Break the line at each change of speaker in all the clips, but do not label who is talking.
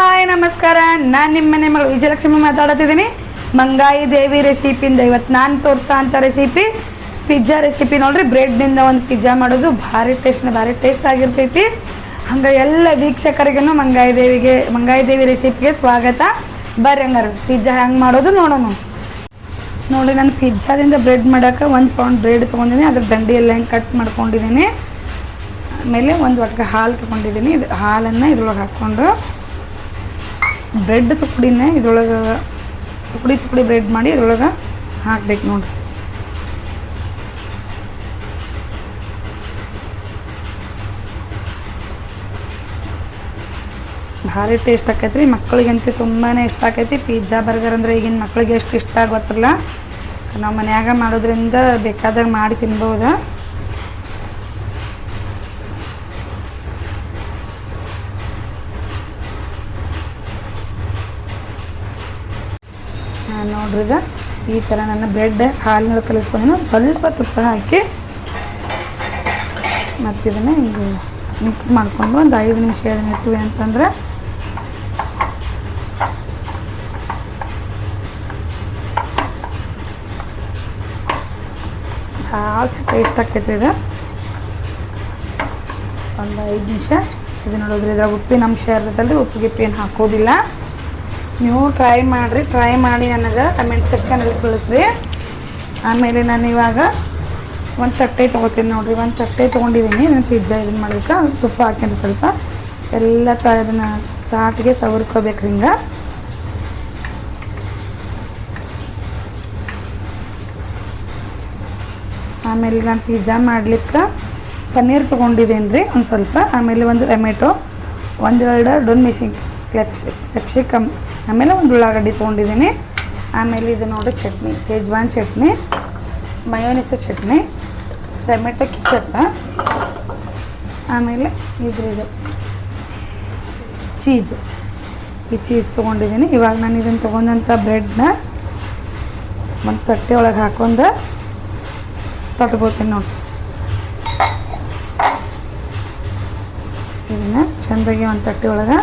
Hi, ನಮಸ್ಕಾರ. ನಾನು ನಿಮ್ಮ ಮನೆ ಮಗಳು ವಿಜಯಲಕ್ಷ್ಮಿ ಮಾತಾಡತಿದ್ದೀನಿ ಮಂಗಾಯಿ ದೇವಿ ರೆಸಿಪಿಯಿಂದ ಇವತ್ತು ನಾನು ತೋರ್ತಾ ಅಂತ ರೆಸಿಪಿ ಪಿಜ್ಜಾ ರೆಸಿಪಿ ನೋಡ್ರಿ ಬ್ರೆಡ್ನಿಂದ ಒಂದು ಪಿಜ್ಜಾ ಮಾಡೋದು ಭಾರಿ ಟೇಸ್ಟ್ ಭಾರಿ ಟೇಸ್ಟ್ ಆಗಿರ್ತೈತಿ. ಹಂಗೆ ಎಲ್ಲ ವೀಕ್ಷಕರಿಗೂ ಮಂಗಾಯಿ ದೇವಿಗೆ, ಮಂಗಾಯಿ ದೇವಿ ರೆಸಿಪಿಗೆ ಸ್ವಾಗತ. ಬರ್ರಿ ಹಂಗಾರೆ ಪಿಜ್ಜಾ ಹೆಂಗೆ ಮಾಡೋದು ನೋಡೋಣ. ನೋಡಿ, ನಾನು ಪಿಜ್ಜಾದಿಂದ ಬ್ರೆಡ್ ಮಾಡೋಕೆ ಒಂದು ಪೌಂಡ್ ಬ್ರೆಡ್ ತೊಗೊಂಡಿನಿ ಅದ್ರ ದಂಡಿ ಎಲ್ಲ ಹೆಂಗೆ ಕಟ್ ಮಾಡ್ಕೊಂಡಿದ್ದೀನಿ. ಆಮೇಲೆ ಒಂದು ಒಟ್ಟಿಗೆ ಹಾಲು ತೊಗೊಂಡಿದ್ದೀನಿ. ಇದು ಹಾಲನ್ನು ಇದ್ರೊಳಗೆ ಹಾಕ್ಕೊಂಡು ಬ್ರೆಡ್ ತುಕಡಿನ ಇದ್ರೊಳಗೆ ತುಕಡಿ ತುಕಡಿ ಬ್ರೆಡ್ ಮಾಡಿ ಇದ್ರೊಳಗೆ ಹಾಕ್ಬೇಕು ನೋಡಿರಿ. ಭಾರಿ ಟೇಸ್ಟ್ ಆಕೈತ್ರಿ. ಮಕ್ಕಳಿಗಂತೂ ತುಂಬಾ ಇಷ್ಟ ಆಕೈತಿ. ಪಿಜ್ಜಾ ಬರ್ಗರ್ ಅಂದ್ರೆ ಈಗಿನ ಮಕ್ಕಳಿಗೆ ಎಷ್ಟು ಇಷ್ಟ ಆಗೋತ್ತಿಲ್ಲ ನಾವು ಮನ್ಯಾಗ ಮಾಡೋದ್ರಿಂದ ಬೇಕಾದಾಗ ಮಾಡಿ ತಿನ್ಬೋದು. ನಾನು ನೋಡ್ರಿದ ಈ ಥರ ನನ್ನ ಬ್ರೆಡ್ ಹಾಲಿನೊಳಗೆ ಕಲಿಸ್ಕೊಂಡು ಸ್ವಲ್ಪ ತುಪ್ಪ ಹಾಕಿ ಮತ್ತು ಇದನ್ನು ಹಿಂಗೆ ಮಿಕ್ಸ್ ಮಾಡಿಕೊಂಡು ಒಂದು ಐದು ನಿಮಿಷ ಅದನ್ನ ಇಟ್ವಿ ಅಂತಂದ್ರೆ ಭಾಳ ಟೇಸ್ಟ್ ಆಕೈತೆ ಇದು. ಒಂದು ಐದು ನಿಮಿಷ. ಇದು ನೋಡಿದ್ರೆ ಇದ್ರಾಗ ಉಪ್ಪಿನ ಅಂಶ ರೀ ಉಪ್ಪು ಗಿಪ್ಪು ಏನು ಹಾಕೋದಿಲ್ಲ. ನೀವು ಟ್ರೈ ಮಾಡಿರಿ ಟ್ರೈ ಮಾಡಿ ನನಗೆ ಕಮೆಂಟ್ ಸೆಕ್ಷನಲ್ಲಿ ಕಳಿಸ್ರಿ. ಆಮೇಲೆ ನಾನು ಇವಾಗ ಒಂದು ತಟ್ಟೆ ತೊಗೋತೀನಿ ನೋಡಿರಿ, ಒಂದು ತಟ್ಟೆ ತೊಗೊಂಡಿದ್ದೀನಿ ನಾನು ಪಿಜ್ಜಾ ಇದನ್ನು ಮಾಡ್ಲಿಕ್ಕೆ, ತುಪ್ಪ ಹಾಕ್ಯಂಡ್ರಿ ಸ್ವಲ್ಪ. ಎಲ್ಲ ತ ಇದನ್ನು ತಾಟಿಗೆ ಸವರ್ಕೋಬೇಕು ಹಿಂಗೆ. ಆಮೇಲೆ ನಾನು ಪಿಜ್ಜಾ ಮಾಡ್ಲಿಕ್ಕೆ ಪನ್ನೀರ್ ತೊಗೊಂಡಿದ್ದೀನಿ ರೀ ಒಂದು ಸ್ವಲ್ಪ. ಆಮೇಲೆ ಒಂದು ಟೊಮೆಟೊ, ಒಂದೆರಡು ಡೊನ್ ಮೆಷಿನ್ ಕ್ಲೆಪ್ಸಿ ಕ್ಲೆಪ್ಸಿಕಮ್ ಆಮೇಲೆ ಒಂದು ಉಳ್ಳಾಗಡ್ಡಿ ತೊಗೊಂಡಿದ್ದೀನಿ. ಆಮೇಲೆ ಇದು ನೋಡಿ chutney schezwan chutney mayonnaise chutney, tomato ketchup ಆಮೇಲೆ ಇದ್ರಿದು ಚೀಸ್ ಈ ಚೀಸ್ ತೊಗೊಂಡಿದ್ದೀನಿ. ಇವಾಗ ನಾನು ಇದನ್ನು ತೊಗೊಂಡಂಥ ಬ್ರೆಡ್ನ ಒಂದು ತಟ್ಟೆ ಒಳಗೆ ಹಾಕೊಂಡು ತಟ್ಕೋತೀನಿ ನೋಡಿ. ಇದನ್ನು ಚೆಂದಾಗಿ ಒಂದು ತಟ್ಟೆ ಒಳಗೆ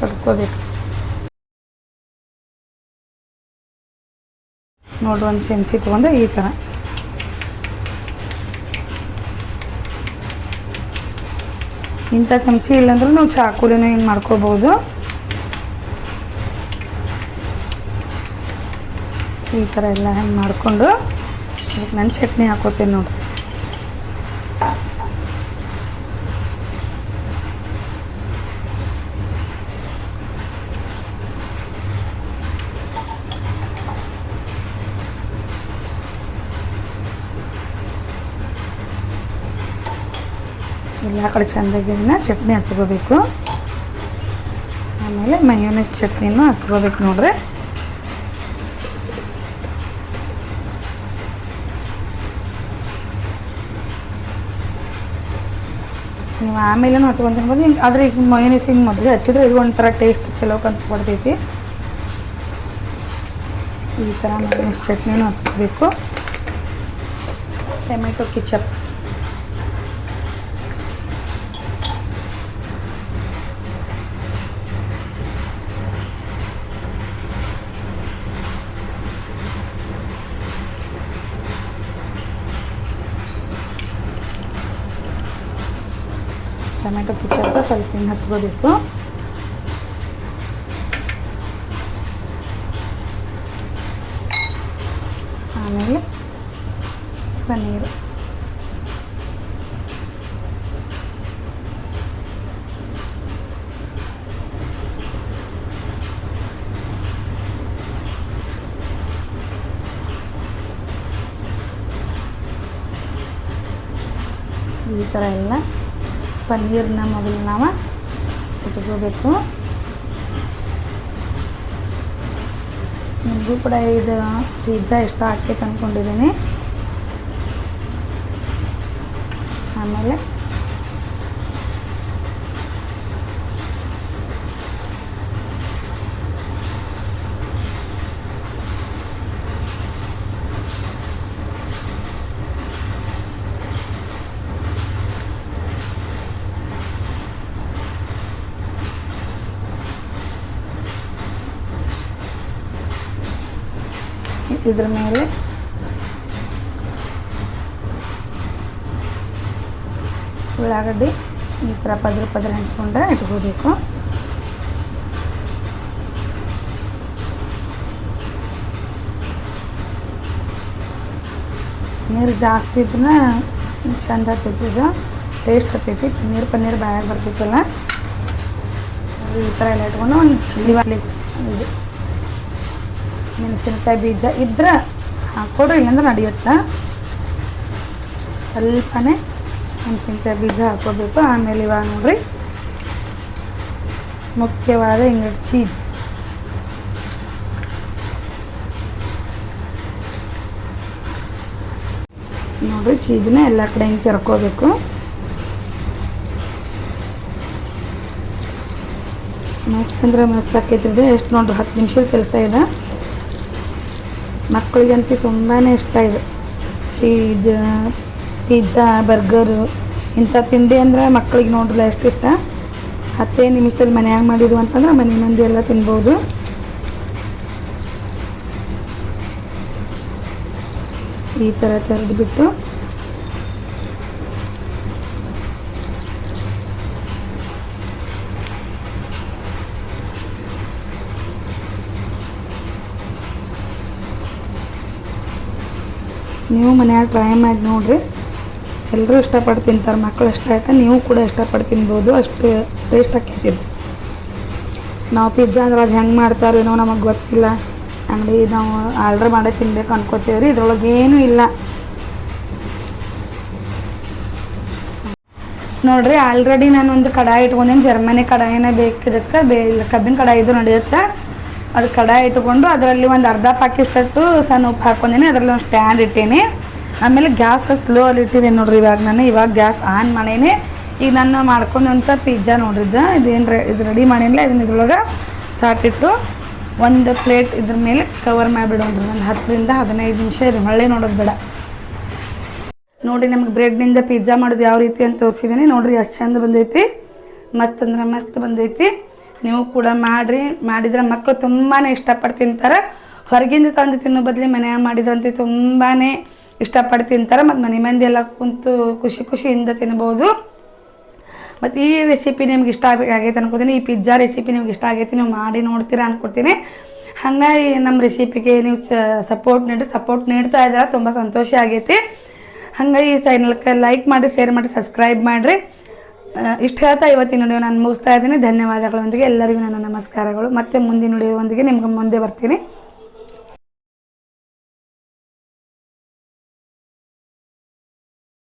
ತೊಟ್ಕೋಬೇಕು. ನೋಡಿ ಒಂದು ಚಮಚಿ ತೊಗೊಂಡು ಈ ಥರ. ಇಂಥ ಚಮಚಿ ಇಲ್ಲಾಂದ್ರೆ ನಾವು ಚಾಕುಲಿನೂ ಹಿಂಗೆ ಮಾಡ್ಕೋಬೋದು. ಈ ಥರ ಎಲ್ಲ ಹೆಂಗೆ ಮಾಡಿಕೊಂಡು ನಾನು ಚಟ್ನಿ ಹಾಕೋತೀನಿ ನೋಡಿ. ಎಲ್ಲ ಕಡೆ ಚೆಂದಾಗಿ ಇದನ್ನ ಚಟ್ನಿ ಹಚ್ಕೋಬೇಕು. ಆಮೇಲೆ ಮಯೋನೈಸ್ ಚಟ್ನಿನೂ ಹಚ್ಕೋಬೇಕು ನೋಡ್ರಿ. ನೀವು ಆಮೇಲೆ ಹಚ್ಕೊಂಡು ತಿನ್ಬೋದು ಹಿಂಗೆ ಆದರೆ ಈಗ ಮಯೋನೈಸ್ ಹಿಂಗೆ ಮೊದಲೇ ಹಚ್ಚಿದ್ರೆ ಇದು ಒಂಥರ ಟೇಸ್ಟ್ ಚಲೋ ಕಂತ ಕೊಡ್ತೈತಿ ಈ ಥರ ಮಯೋನೈಸ್ ಚಟ್ನಿನೂ ಹಚ್ಕೋಬೇಕು. ಟೊಮೆಟೊ ಕಿಚಪ್ ಟೊಮೆಟೊ ಕಿಚ್ಚಪ್ಪ ಸ್ವಲ್ಪ ಹಿಂಗೆ ಹಚ್ಕೋಬೇಕು. ಆಮೇಲೆ ಪನ್ನೀರು. ಈ ಥರ ಎಲ್ಲ ಪನ್ನೀರನ್ನ ಮೊದಲು ನಾವು ಇಟ್ಕೋಬೇಕು ನಿಮಗೂ ಕೂಡ ಇದು ಪಿಜ್ಜಾ ಇಷ್ಟ ಆಗ್ತೈತೆ ಅಂದ್ಕೊಂಡಿದ್ದೀನಿ ಆಮೇಲೆ ಇದ್ರ ಮೇಲೆ. ಉಳ್ಳಾಗಡ್ಡಿ ಈ ಥರ ಪದ್ರ ಪದ್ರ ಹಂಚ್ಕೊಂಡು ಇಟ್ಕೋಬೇಕು. ನೀರು ಜಾಸ್ತಿ ಇದ್ರೆ ಚಂದ ಆಗ್ತೈತಿ ಇದು. ಟೇಸ್ಟ್ ಆಗ್ತೈತಿ. ಪನ್ನೀರ್ ಪನ್ನೀರ್ ಬಾಯಾಗ ಬರ್ತೈತಲ್ಲ. ಈ ಥರ ಎಲ್ಲ ಇಟ್ಕೊಂಡು ಒಂದು ಚಿಲ್ಲಿ ಮಾಡ್ಲಿಕ್ಕೆ ಇದು. ಮೆಣಸಿನ್ಕಾಯಿ ಬೀಜ ಇದ್ರೆ ಹಾಕ್ಕೊಡು ಇಲ್ಲಾಂದ್ರೆ ನಡೆಯುತ್ತೆ. ಸ್ವಲ್ಪನೇ ಮೆಣಸಿನ್ಕಾಯಿ ಬೀಜ ಹಾಕೋಬೇಕು. ಆಮೇಲೆ ಇವಾಗ ನೋಡ್ರಿ, ಮುಖ್ಯವಾದ ಹಿಂಗೆ ಚೀಸ್ ನೋಡ್ರಿ ಚೀಸ್ನ ಎಲ್ಲ ಕಡೆ ಹಿಂಗೆ ತೆರ್ಕೋಬೇಕು. ಮಸ್ತ್ ಅಂದ್ರೆ ಮಸ್ತ್ ಆಕೈತಿ ಇದು. ಎಷ್ಟು ನೋಡ್ರಿ, ಹತ್ತು ನಿಮಿಷದ ಕೆಲಸ ಇದೆ. ಮಕ್ಕಳಿಗಂತೂ ತುಂಬಾ ಇಷ್ಟ ಇದು. ಚೀಸ್, ಪಿಜ್ಜಾ, ಬರ್ಗರು ಇಂಥ ತಿಂಡಿ ಅಂದ್ರೆ ಮಕ್ಕಳಿಗೆ ನೋಡ್ರಲ್ಲ ಎಷ್ಟು ಇಷ್ಟ. ಹತ್ತೇ ನಿಮಿಷದಲ್ಲಿ ಮನೆಯಾಗ ಮಾಡಿದ್ವು ಅಂತಂದ್ರೆ ಮನೆ ಮಂದಿ ಎಲ್ಲ ತಿನ್ಬೋದು. ಈ ಥರ ತೆರೆದ್ಬಿಟ್ಟು ನೀವು ಮನ್ಯಾಗ ಟ್ರೈ ಮಾಡಿ ನೋಡಿರಿ. ಎಲ್ಲರೂ ಇಷ್ಟಪಟ್ಟು ತಿಂತಾರೆ ಮಕ್ಕಳು ಇಷ್ಟ ಆಯ್ತಾ ನೀವು ಕೂಡ ಇಷ್ಟಪಟ್ಟು ತಿನ್ಬೋದು, ಅಷ್ಟು ಟೇಸ್ಟ್ ಆಕೈತಿ ನಾವು ಪಿಜ್ಜಾ ಅಂದ್ರೆ ಅದು ಹೆಂಗೆ ಮಾಡ್ತಾರೇನೋ ನಮಗೆ ಗೊತ್ತಿಲ್ಲ. ಅಂಗಡಿ ನಾವು ಆರ್ಡ್ರ್ ಮಾಡೇ ತಿನ್ಬೇಕು ಅನ್ಕೋತೀವಿ ರೀ ಇದ್ರೊಳಗೆ ಏನೂ ಇಲ್ಲ. ನೋಡ್ರಿ ಆಲ್ರೆಡಿ ನಾನು ಒಂದು ಕಡಾಯಿ ಇಟ್ಕೊಂಡೇನು, ಜರ್ಮನಿ ಕಡಾಯಿನೇ ಬೇಕಿದ್ದಕ್ಕೆ ಬೇ ಕಬ್ಬಿನ ಕಡಾಯಿ ಇದು ನಡೆಯುತ್ತೆ? ಅದು ಕಡಾಯಿ ಇಟ್ಕೊಂಡು ಅದರಲ್ಲಿ ಒಂದು ಅರ್ಧ ಅಷ್ಟು ಸಣ್ಣ ಉಪ್ಪು ಹಾಕ್ಕೊಂಡೀನಿ, ಅದರಲ್ಲಿ ಒಂದು ಸ್ಟ್ಯಾಂಡ್ ಇಟ್ಟೀನಿ. ಆಮೇಲೆ ಗ್ಯಾಸ್ ಸ್ಲೋ ಅಲ್ಲಿ ಇಟ್ಟಿದ್ದೀನಿ ನೋಡ್ರಿ ಇವಾಗ ನಾನು. ಇವಾಗ ಗ್ಯಾಸ್ ಆನ್ ಮಾಡೀನಿ. ಈಗ ನಾನು ಮಾಡ್ಕೊಂಡಂಥ ಪಿಜ್ಜಾ ನೋಡ್ರಿದ್ದ ಇದೇನು ರೆ ಇದು ರೆಡಿ ಮಾಡಿಲ್ಲ ಇದನ್ನ ಇದ್ರೊಳಗೆ ತಾಟಿಟ್ಟು ಒಂದು ಪ್ಲೇಟ್ ಇದ್ರ ಮೇಲೆ ಕವರ್ ಮಾಡಿಬಿಡೋಣ್ರಿ ಒಂದು ಹತ್ತರಿಂದ ಹದಿನೈದು ನಿಮಿಷ ಇದು ಹೊಳ್ಳೆ ನೋಡೋದು ಬೇಡ. ನೋಡಿ ನಮ್ಗೆ ಬ್ರೆಡ್ನಿಂದ ಪಿಜ್ಜಾ ಮಾಡೋದು ಯಾವ ರೀತಿ ಅಂತ ತೋರಿಸಿದ್ದೀನಿ ನೋಡಿರಿ ಎಷ್ಟು ಚಂದ ಬಂದೈತಿ. ಮಸ್ತ್ ಅಂದ್ರೆ ಮಸ್ತ್ ಬಂದೈತಿ. ನೀವು ಕೂಡ ಮಾಡಿರಿ, ಮಾಡಿದ್ರೆ ಮಕ್ಕಳು ತುಂಬಾ ಇಷ್ಟಪಟ್ಟು ತಿಂತಾರೆ. ಹೊರಗಿಂದ ತಂದು ತಿನ್ನೋ ಬದಲಿ ಮನ್ಯಾಗ ಮಾಡಿದ್ರಂತೂ ತುಂಬಾ ಇಷ್ಟಪಟ್ಟು ತಿಂತಾರೆ. ಮತ್ತು ಮನೆ ಮಂದಿ ಎಲ್ಲ ಕುಂತು ಖುಷಿ ಖುಷಿಯಿಂದ ತಿನ್ಬೋದು. ಮತ್ತು ಈ ರೆಸಿಪಿ ನಿಮ್ಗೆ ಇಷ್ಟ ಆಗ ಆಗೈತೆ ಅನ್ಕೋತೀನಿ. ಈ ಪಿಜ್ಜಾ ರೆಸಿಪಿ ನಿಮ್ಗೆ ಇಷ್ಟ ಆಗೈತಿ, ನೀವು ಮಾಡಿ ನೋಡ್ತೀರಾ ಅನ್ಕೊಡ್ತೀನಿ ಹಾಗಾಗಿ ನಮ್ಮ ರೆಸಿಪಿಗೆ ನೀವು ಸಪೋರ್ಟ್ ನೀಡಿ ಸಪೋರ್ಟ್ ನೀಡ್ತಾ ಇದ್ದಾರೆ ತುಂಬ ಸಂತೋಷ ಆಗೈತಿ. ಹಾಗಾಗಿ ಈ ಚಾನಲ್ಗೆ ಲೈಕ್ ಮಾಡಿ ಶೇರ್ ಮಾಡಿ ಸಬ್ಸ್ಕ್ರೈಬ್ ಮಾಡಿರಿ. ಇಷ್ಟು ಹೇಳ್ತಾ ಇವತ್ತಿನ ನುಡಿಯೋ ನಾನು ಮುಗಿಸ್ತಾ ಇದ್ದೀನಿ. ಧನ್ಯವಾದಗಳೊಂದಿಗೆ ಎಲ್ಲರಿಗೂ ನನ್ನ ನಮಸ್ಕಾರಗಳು. ಮತ್ತೆ ಮುಂದಿನ ನುಡಿಯೋದೊಂದಿಗೆ ನಿಮ್ಗೆ ಮುಂದೆ ಬರ್ತೀನಿ.